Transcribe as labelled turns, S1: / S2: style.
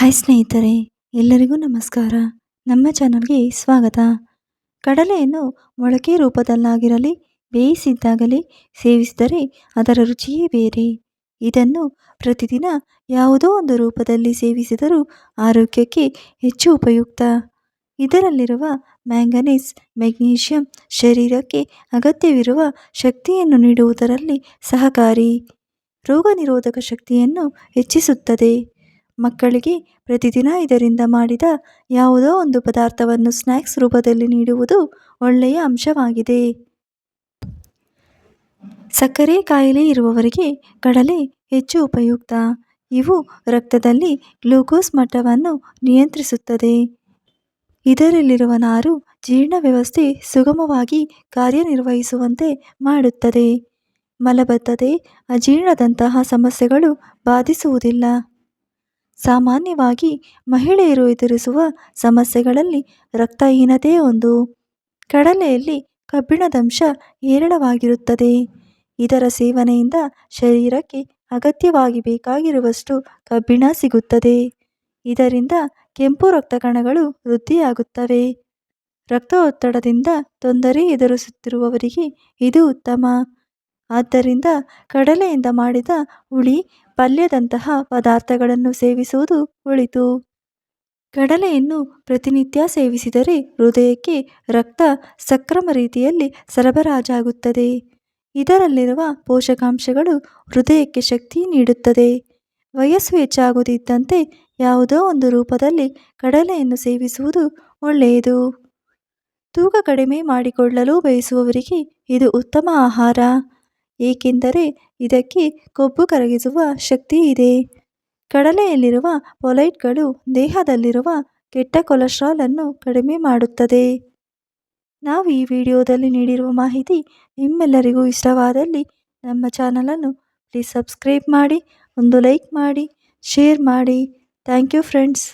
S1: Hi ಸ್ನೇಹಿತರೆ, ಎಲ್ಲರಿಗೂ ನಮಸ್ಕಾರ. ನಮ್ಮ ಚಾನಲ್ಗೆ ಸ್ವಾಗತ. ಕಡಲೆಯನ್ನು ಮೊಳಕೆ ರೂಪದಲ್ಲಾಗಿರಲಿ, ಬೇಯಿಸಿದ್ದಾಗಲಿ ಸೇವಿಸಿದರೆ ಅದರ ರುಚಿಯೇ ಬೇರೆ. ಇದನ್ನು ಪ್ರತಿದಿನ ಯಾವುದೋ ಒಂದು ರೂಪದಲ್ಲಿ ಸೇವಿಸಿದರೂ ಆರೋಗ್ಯಕ್ಕೆ ಹೆಚ್ಚು ಉಪಯುಕ್ತ. ಇದರಲ್ಲಿರುವ ಮ್ಯಾಂಗನೀಸ್, ಮೆಗ್ನೀಷಿಯಂ ಶರೀರಕ್ಕೆ ಅಗತ್ಯವಿರುವ ಶಕ್ತಿಯನ್ನು ನೀಡುವುದರಲ್ಲಿ ಸಹಕಾರಿ. ರೋಗ ನಿರೋಧಕ ಶಕ್ತಿಯನ್ನು ಹೆಚ್ಚಿಸುತ್ತದೆ. ಮಕ್ಕಳಿಗೆ ಪ್ರತಿದಿನ ಇದರಿಂದ ಮಾಡಿದ ಯಾವುದೋ ಒಂದು ಪದಾರ್ಥವನ್ನು ಸ್ನ್ಯಾಕ್ಸ್ ರೂಪದಲ್ಲಿ ನೀಡುವುದು ಒಳ್ಳೆಯ ಅಂಶವಾಗಿದೆ. ಸಕ್ಕರೆ ಕಾಯಿಲೆ ಇರುವವರಿಗೆ ಕಡಲೆ ಹೆಚ್ಚು ಉಪಯುಕ್ತ. ಇವು ರಕ್ತದಲ್ಲಿ ಗ್ಲೂಕೋಸ್ ಮಟ್ಟವನ್ನು ನಿಯಂತ್ರಿಸುತ್ತದೆ. ಇದರಲ್ಲಿರುವ ನಾರು ಜೀರ್ಣ ವ್ಯವಸ್ಥೆ ಸುಗಮವಾಗಿ ಕಾರ್ಯನಿರ್ವಹಿಸುವಂತೆ ಮಾಡುತ್ತದೆ. ಮಲಬದ್ಧತೆ, ಅಜೀರ್ಣದಂತಹ ಸಮಸ್ಯೆಗಳು ಬಾಧಿಸುವುದಿಲ್ಲ. ಸಾಮಾನ್ಯವಾಗಿ ಮಹಿಳೆಯರು ಎದುರಿಸುವ ಸಮಸ್ಯೆಗಳಲ್ಲಿ ರಕ್ತಹೀನತೆ ಒಂದು. ಕಡಲೆಯಲ್ಲಿ ಕಬ್ಬಿಣದಂಶ ಹೇರಳವಾಗಿರುತ್ತದೆ. ಇದರ ಸೇವನೆಯಿಂದ ಶರೀರಕ್ಕೆ ಅಗತ್ಯವಾಗಿ ಬೇಕಾಗಿರುವಷ್ಟು ಕಬ್ಬಿಣ ಸಿಗುತ್ತದೆ. ಇದರಿಂದ ಕೆಂಪು ರಕ್ತ ಕಣಗಳು ವೃದ್ಧಿಯಾಗುತ್ತವೆ. ರಕ್ತ ಒತ್ತಡದಿಂದ ತೊಂದರೆ ಎದುರಿಸುತ್ತಿರುವವರಿಗೆ ಇದು ಉತ್ತಮ. ಆದ್ದರಿಂದ ಕಡಲೆಯಿಂದ ಮಾಡಿದ ಹುಳಿ ಪಲ್ಯದಂತಹ ಪದಾರ್ಥಗಳನ್ನು ಸೇವಿಸುವುದು ಒಳಿತು. ಕಡಲೆಯನ್ನು ಪ್ರತಿನಿತ್ಯ ಸೇವಿಸಿದರೆ ಹೃದಯಕ್ಕೆ ರಕ್ತ ಸಕ್ರಮ ರೀತಿಯಲ್ಲಿ ಸರಬರಾಜಾಗುತ್ತದೆ. ಇದರಲ್ಲಿರುವ ಪೋಷಕಾಂಶಗಳು ಹೃದಯಕ್ಕೆ ಶಕ್ತಿ ನೀಡುತ್ತದೆ. ವಯಸ್ಸು ಹೆಚ್ಚಾಗುತ್ತಿದ್ದಂತೆ ಯಾವುದೋ ಒಂದು ರೂಪದಲ್ಲಿ ಕಡಲೆಯನ್ನು ಸೇವಿಸುವುದು ಒಳ್ಳೆಯದು. ತೂಕ ಕಡಿಮೆ ಮಾಡಿಕೊಳ್ಳಲು ಬಯಸುವವರಿಗೆ ಇದು ಉತ್ತಮ ಆಹಾರ. ಏಕೆಂದರೆ ಇದಕ್ಕೆ ಕೊಬ್ಬು ಕರಗಿಸುವ ಶಕ್ತಿ ಇದೆ. ಕಡಲೆಯಲ್ಲಿರುವ ಪೊಲೈಟ್ಗಳು ದೇಹದಲ್ಲಿರುವ ಕೆಟ್ಟ ಕೊಲೆಸ್ಟ್ರಾಲ್ ಅನ್ನು ಕಡಿಮೆ ಮಾಡುತ್ತದೆ. ನಾವು ಈ ವಿಡಿಯೋದಲ್ಲಿ ನೀಡಿರುವ ಮಾಹಿತಿ ನಿಮ್ಮೆಲ್ಲರಿಗೂ ಇಷ್ಟವಾದಲ್ಲಿ ನಮ್ಮ ಚಾನಲನ್ನು ಪ್ಲೀಸ್ ಸಬ್ಸ್ಕ್ರೈಬ್ ಮಾಡಿ, ಒಂದು ಲೈಕ್ ಮಾಡಿ ಶೇರ್ ಮಾಡಿ. Thank you friends